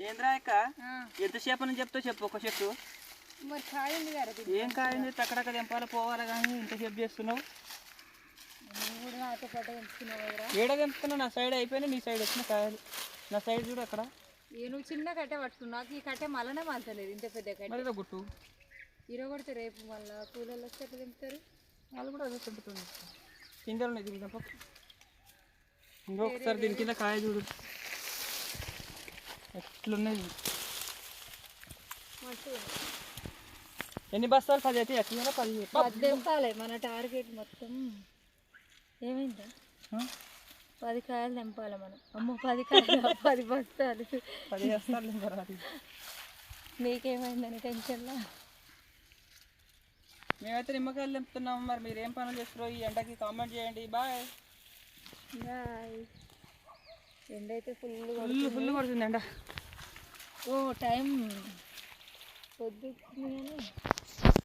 ఏంద్రా అక్క? ఎంతసేపు అని చెప్తావు చెప్పు ఒక చెట్టు? మరి కదా. ఏం కాయింది అక్కడక్కడ తెంపాలి పోవాలి కానీ ఇంతసేపు చేస్తున్నావు. ఏడ తెంపుతున్నావు నా సైడ్ అయిపోయినా నీ సైడ్ వచ్చిన కాయలు. నా సైడ్ చూడు అక్కడ. ఏ నువ్వు చిన్న కట్టె పట్టుకున్నావు. నాకు ఈ కట్టె మళ్ళనే మాల్తలేదు ఇంత పెద్ద కట్టె. గుట్టు ఇరగొడితే రేపు మళ్ళీ కూలర్లు వస్తే ఎట్లా తింటారు వాళ్ళు కూడా అదే తెంపుతుంది కిందలు ఉన్నాయి దీని తెంప ఇంకో ఒకసారి దీని కింద కాయ చూడు. ఎట్లున్నది? ఎన్ని బస్తాలు? పది అయితే ఎట్లా? పది పది తెంపాలి మన టార్గెట్ మొత్తం. ఏమైందా? పది కాయలు తెంపాలి మనం. అమ్మో పది కాయలు పది బస్తాలు. పది బస్తాలు నీకేమైందని టెన్షన్లా మేమైతే నిమ్మకాయలు తెంపుతున్నాము మరి. మీరు ఏం పనులు చేస్తారో ఈ ఎండకి కామెంట్ చేయండి. బాయ్. బాయ్. ఎండ అయితే ఫుల్ ఫుల్ ఫుల్ పడుతుంది ఎండ ఓ టైం కానీ